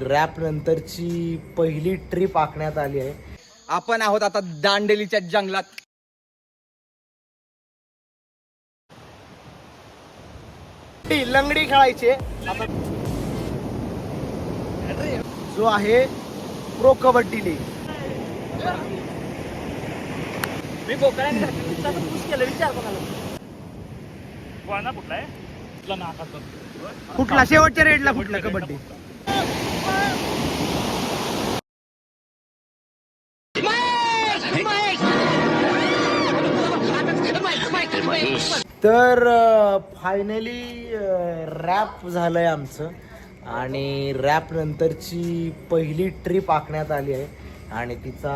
Rap नंतरची पहिली trip आखण्यात आली आहे. आपण आहोत आता दांडेलीच्या जंगलात. लंगडी खेळायची जो आहे प्रो कबड्डी लीग. मी कुठला शेवटच्या रेडला कुठला? कबड्डी. तर फायनली रॅप झालं आहे आमचं. आणि रॅप नंतरची पहिली ट्रिप आखण्यात आली आहे. आणि तिचा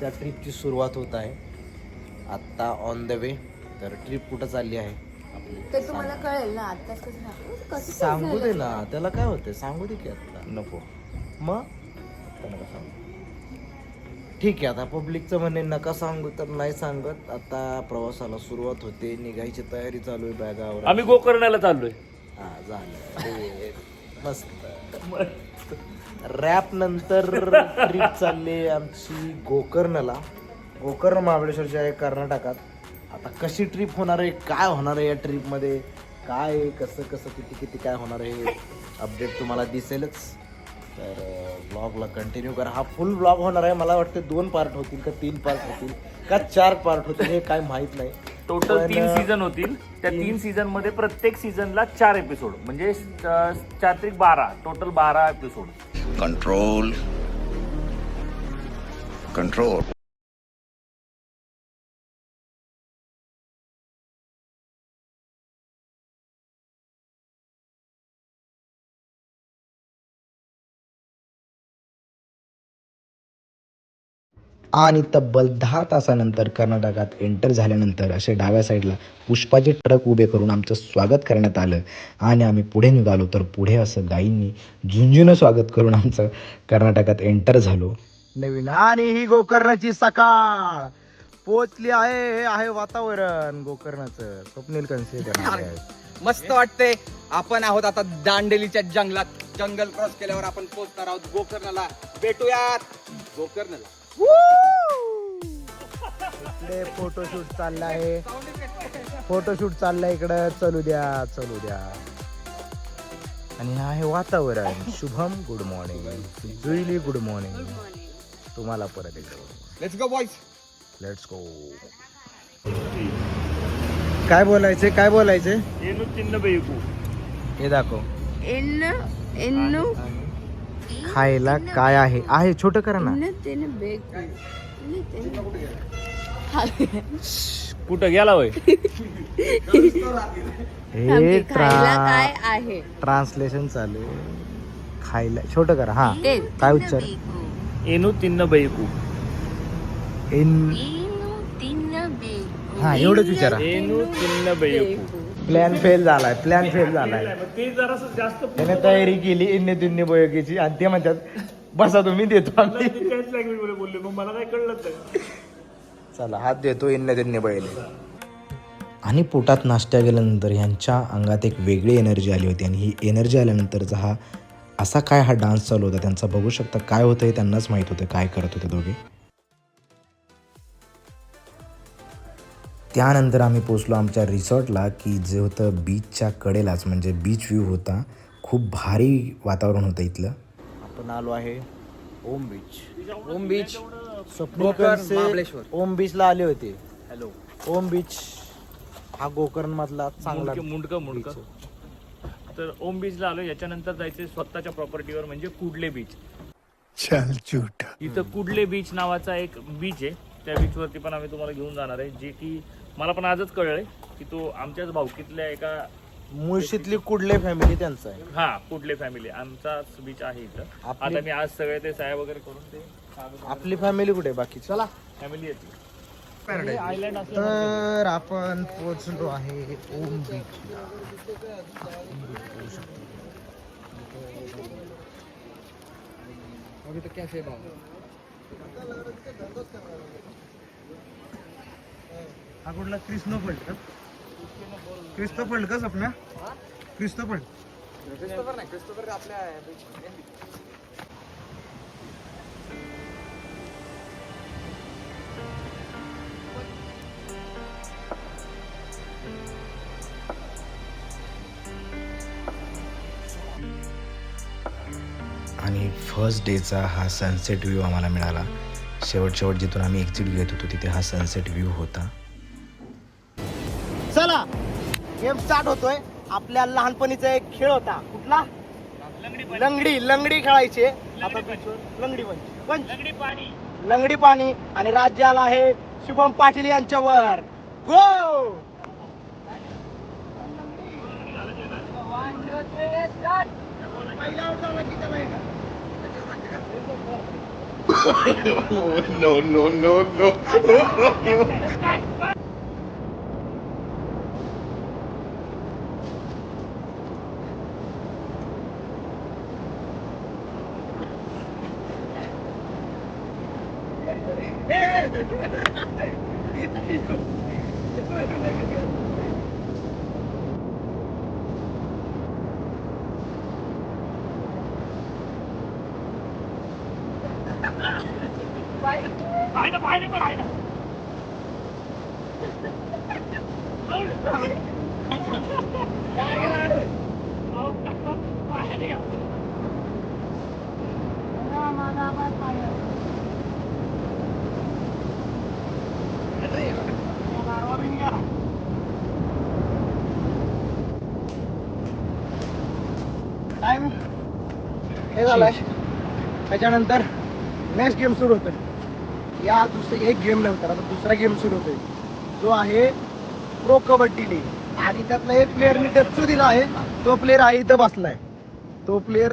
त्या ट्रिपची सुरुवात होत आहे. आत्ता ऑन द वे तर ट्रिप कुठं चालली आहे? आपली ते तुम्हाला कळेल ना आताच कसं सांगू कसं सांगू दे ना त्याला काय होतं सांगू दे की आता नको. मग? आता नका सांगू? ठीक आहे आता पब्लिकचं म्हणे नका सांगू तर नाही सांगत. आता प्रवासाला सुरुवात होते निघायची तयारी चालू आहे बॅगावर. आम्ही गोकर्णाला चाललोय. हा झालं. ते मस्त. रॅप नंतर ट्रिप चालली आहे आमची गोकर्णला. गोकर्ण महाबळेश्वर जे आहे कर्नाटकात. आता कशी ट्रिप होणार आहे? काय होणार आहे या ट्रिपमध्ये काय आहे, कसं कसं किती किती काय होणार आहे? अपडेट तुम्हाला दिसेलच. तर ब्लॉगला कंटिन्यू करा. हा फुल ब्लॉग होणार आहे. मला वाटतं दोन पार्ट होतील का तीन पार्ट होतील? का चार पार्ट होतील? हे काय माहीत नाही. टोटल तीन सीझन होतील. त्या तीन- तीन सीझनमध्ये प्रत्येक सीझनला चार एपिसोड म्हणजे चार त्रिक बारा. टोटल बारा एपिसोड control. Control. आणि तब्बल दहा तासानंतर कर्नाटकात एंटर झाल्यानंतर असे डाव्या साईडला पुष्पाचे ट्रक उभे करून आमचं स्वागत करण्यात आलं. आणि आम्ही पुढे निघालो तर पुढे असं गाईंनी झुंझुनं स्वागत करून आमचं कर्नाटकात एंटर झालो. नवीन आणि ही गोकर्णाची सकाळ. पोचली आहे हे आहे वातावरण गोकर्णाचं. स्वप्नील कनसे. मस्त वाटतंय. आपण आहोत आता दांडेलीच्या जंगलात. जंगल क्रॉस केल्यावर आपण पोहोचणार आहोत गोकर्णला. भेटूयात. गोकर्णला. इकडे फोटोशूट चाललं आहे. फोटोशूट चाललाय इकडं. चलू द्या चलू द्या. आणि हा आहे वातावरण. Shubham good morning Juili good morning तुम्हाला परत let's go boys let's go काय बोलायचे? काय बोलायचे? हे दाखव. खायला काय आहे? आहे छोट करा ना. कुठं गेला होय? हे काय आहे? ट्रान्सलेशन चालू खायला छोट करा हा. काय उच्चार? एनू तिन्न बैकू. एन हा एवढंच विचारा. एनू तिन्न बैकू. प्लॅन फेल झालाय प्लॅन फेल झालाय. ते जरा जास्त त्याने तयारी केली इन्ने तिन्ने बैकीची. आणि ते म्हणतात बसा तुम्ही देतो आम्ही. बोलले मग मला काय कळलं चला हात देतो इन्ने तिन्ने बैले. आणि पोटात नाश्त्या गेल्यानंतर ह्यांच्या अंगात एक वेगळी एनर्जी आली होती. आणि ही एनर्जी आल्यानंतरचा हा असा काय हा डान्स चालू होता त्यांचा? बघू शकता काय होतं हे त्यांनाच माहीत होतं काय करत होते दोघे. त्यानंतर आम्ही पोचलो आमच्या रिसॉर्टला की जे होतं बीचच्या कडेलाच. म्हणजे बीच व्ह्यू होता. खूप भारी वातावरण होतं इथलं. आपण आलो आहे ओम बीच ओम बीच गोकर्ण. ओम बीचला आले होते. हॅलो. ओम बीच हा गोकर्ण मधला चांगला मुंडक मुंडक तर ओम बीचला आलो याच्यानंतर जायचे स्वतःच्या प्रॉपर्टीवर म्हणजे कुडले बीच इथं कुडले बीच नावाचा एक बीच आहे. त्या बीच वरती पण आम्ही तुम्हाला घेऊन जाणार आहे. जे की मला पण आजच कळलंय की तो आमच्याच भाऊकीतल्या एका मुळशीतली कुडले फॅमिली त्यांचा आहे. हा कुडले फॅमिली आमचाच बीच आहे इथं. आपली- आता मी आज सगळे ते साया वगैरे करून ते आपली फॅमिली कुठे बाकी चला. फॅमिली येते. तर आपण पोहोचलो आहे ओम बीचला हा कुठला क्रिस्नो फल्ट का? क्रिस्तो फल्ट का सपना? क्रिस्तो फल्ट क्रिस्टोफर नाही क्रिस्टोफर आपल्या फर्स्ट डेचा हा सनसेट व्ह्यू आम्हाला मिळाला. शेवट शेवट जिथून आम्ही एक्झिट घेत होतो तिथे हा सनसेट व्ह्यू होता. चला गेम स्टार्ट होतोय. आपल्या लहानपणीचा एक खेळ होता. कुठला? लंगडी लंगडी खेळायची. आता लंगडी लंगडी पाणी. लंगडी पाणी आणि राज्याला आहे शुभम पाटील यांच्यावर. गो no, no, no, no. पाहिलं पाहिलं पण आहे ना टाइम हे झालाय त्याच्यानंतर नेक्स्ट गेम सुरू होतोय. या दुसरी एक गेम नंतर आता दुसरा गेम सुरू होतोय. जो आहे प्रो कबड्डी लीग आणि त्यातला एक प्लेअर मी डच्चू दिला आहे तो प्लेअर आहे इथं बसलाय. तो player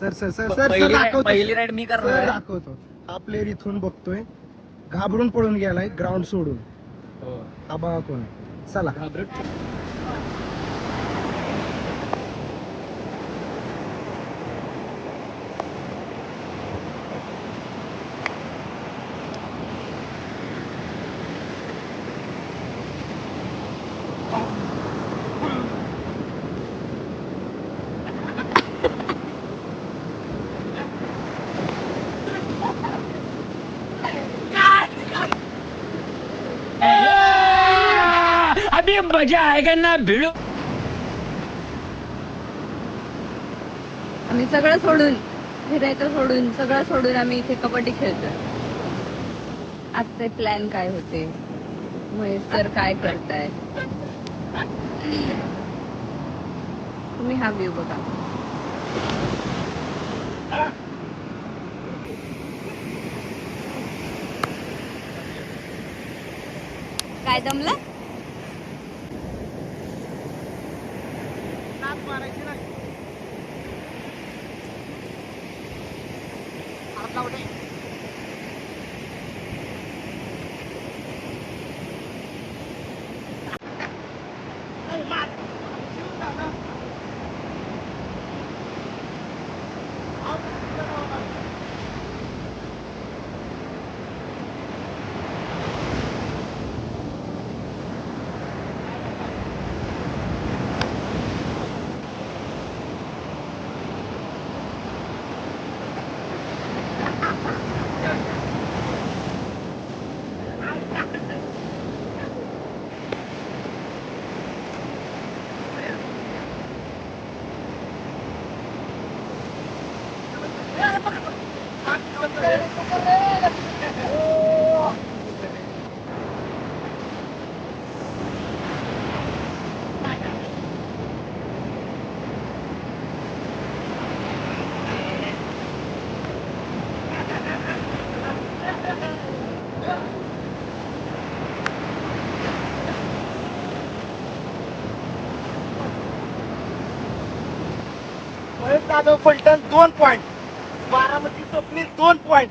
sir sir sir sir sir दाखवतो मी दाखवतो. हा प्लेअर इथून बघतोय. घाबरून पळून गेलाय ग्राउंड सोडून. हा. बघा कोण आहे. चला आम्ही सगळं सोडून फिरायचं सोडून सगळं सोडून आम्ही इथे कबड्डी खेळतोय. आजचे प्लॅन काय होते? महेश सर काय करताय? तुम्ही हा व्ह्यू बघा. काय जमलं? नाक मारायची नाही हात लावले महेश जाधव फलटण दोन पॉइंट बारामती स्वप्नील दोन पॉइंट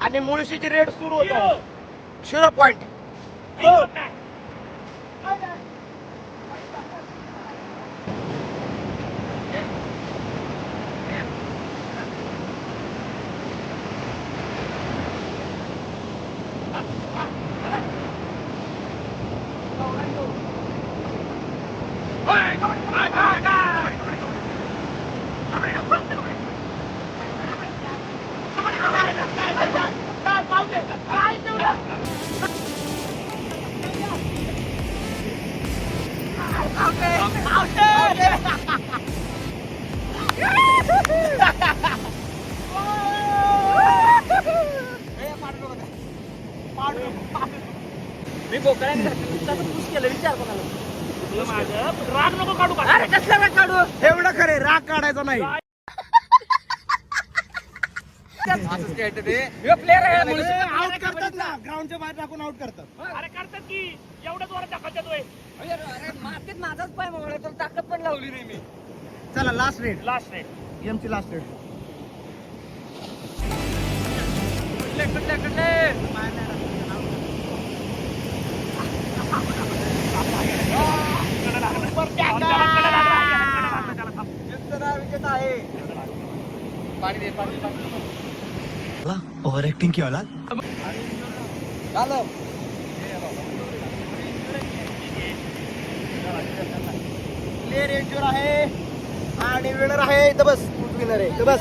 आणि मुळशीची रेड सुरू होत झिरो पॉइंट राग नको काढू का अरे कसला वेळ काढू? एवढं खरे राग काढायचा नाही. प्लेअर आहे. आउट करतात ना? ग्राउंडच्या बाहेर टाकून आउट करतात. अरे करतात की एवढ्याच वर ढकलतात होय. अरे अरे, मातीत माझाच पाय मोडला तर ताकद पण लावली नाही मी. चला लास्ट रेड लास्ट आहे एमची लास्ट रेड कुठले कुठले कुठले? विकेट आहे. पाणी दे पाणी ओव्हर ऍक्टिंग की औलाद झालं. प्लेअर एंजोर आहे आणि विनर आहे इथं बस. विनर आहे. बस.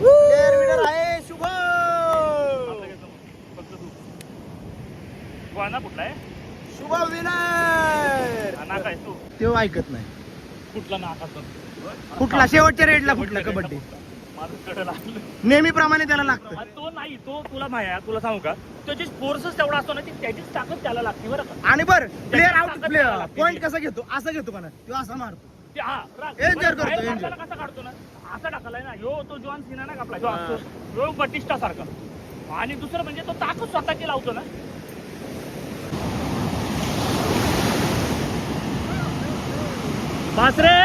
प्लेअर विनर आहे शुभ कुठला आहे शुभ विनर नाक आहे तू. तो ऐकत नाही. कुठला नाकाचा कुठला? शेवटच्या रेडला कुठला कबड्डी? नेहमीप्रमाणे त्याला लागतं. तो नाही तो तुला माया तुला सांगू का? त्याची फोर्सच तेवढा असतो ना ती त्याचीच ताकद त्याला लागते बरं का? आणि बर प्लेअर आउट प्लेअर. पॉईंट कसा घेतो? असं घेतो का ना तो असा मारतो. हा बाहेर करतो. काढताना कसा काढतो ना? असा टाकलाय ना ह्यो तो जॉन सिना ना आपला? असतो ह्यो बटिस्टा सारखा. आणि दुसरं म्हणजे तो ताकद स्वतःची लावतो ना. बासरे